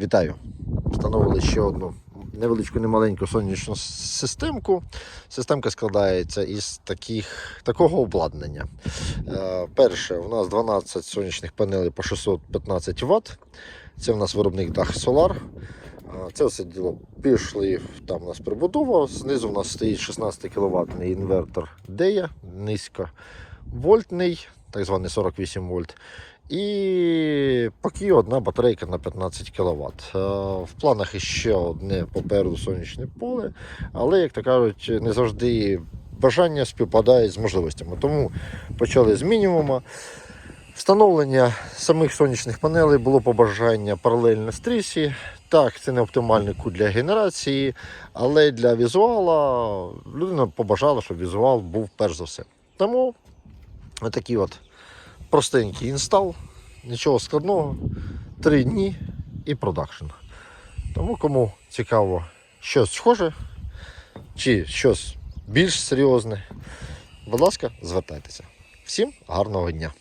Вітаю! Встановили ще одну невеличку немаленьку сонячну системку. Системка складається із таких, такого обладнання. Е, перше, у нас 12 сонячних панелей по 615 Вт. Це у нас виробник Dach Solar. Е, Це все діло пішли, там у нас прибудова. Знизу у нас стоїть 16 кВт інвертор DEA, низьковольтний, так званий 48 вольт. І поки одна батарейка на 15 кВт. В планах іще одне попереду сонячне поле, але, як то кажуть, не завжди бажання співпадають з можливостями. Тому почали з мінімуму. Встановлення самих сонячних панелей було побажання паралельно стрісі. Так, це не оптимальний кут для генерації, але для візуала людина побажала, щоб візуал був перш за все. Тому отакий от простенький інстал, нічого складного, три дні і продакшн. Тому кому цікаво щось схоже чи щось більш серйозне, будь ласка, звертайтеся. Всім гарного дня!